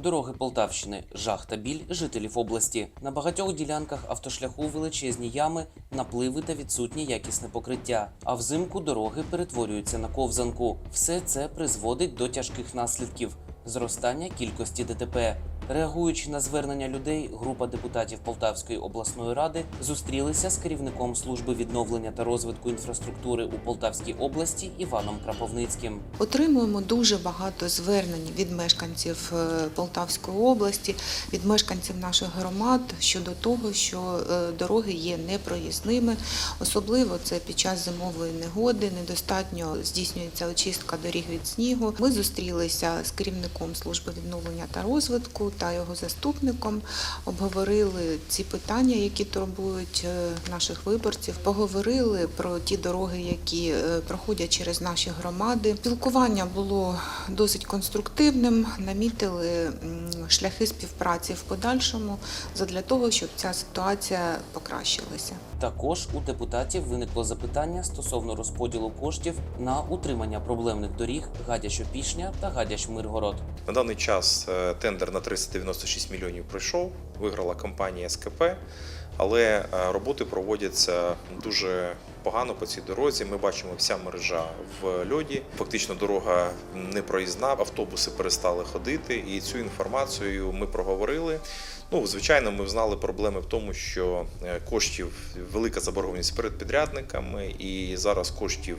Дороги Полтавщини, жах та біль жителів області. На багатьох ділянках автошляху величезні ями, напливи та відсутнє якісне покриття. А взимку дороги перетворюються на ковзанку. Все це призводить до тяжких наслідків зростання кількості ДТП. Реагуючи на звернення людей, група депутатів Полтавської обласної ради зустрілися з керівником служби відновлення та розвитку інфраструктури у Полтавській області Іваном Краповницьким. Отримуємо дуже багато звернень від мешканців е, Полтавської області, від мешканців наших громад щодо того, що е, дороги є непроїзними. Особливо це під час зимової негоди, недостатньо здійснюється очистка доріг від снігу. Ми зустрілися з керівником служби відновлення та розвитку та його заступником, обговорили ці питання, які турбують е, наших виборців. Поговорили про ті дороги, які е, проходять через наші громади. Спілкування було досить конструктивним. Намітили шляхи співпраці в подальшому задля того, щоб ця ситуація покращилася. Також у депутатів виникло запитання стосовно розподілу коштів на утримання проблемних доріг Гадяч-Опішня та Гадяч-Миргород. На даний час е, тендер на 396 мільйонів пройшов, виграла компанія СКП, але е, роботи проводяться дуже погано по цій дорозі. Ми бачимо вся мережа в льоді. Фактично дорога не проїзна, автобуси перестали ходити, і цю інформацію ми проговорили. Ну, звичайно, ми знали проблеми в тому, що е, коштів велика заборгованість перед підрядниками, і зараз коштів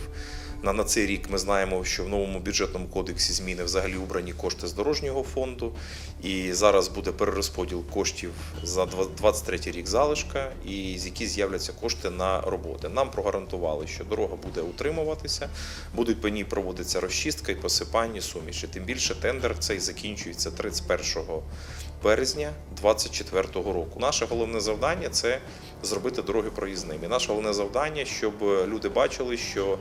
на, на цей рік ми знаємо, що в новому бюджетному кодексі зміни взагалі убрані кошти з дорожнього фонду. І зараз буде перерозподіл коштів за 23 рік залишка, і з які з'являться кошти на роботи. Нам прогарантували, що дорога буде утримуватися, будуть по ній проводитися розчистка і посипання суміші. Тим більше тендер цей закінчується 31 березня 2024 року. Наше головне завдання це зробити дороги проїзними. Наше головне завдання, щоб люди бачили, що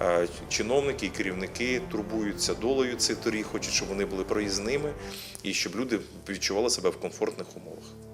е, чиновники і керівники турбуються долею цих доріг, хочуть, щоб вони були проїзними і щоб люди відчували себе в комфортних умовах.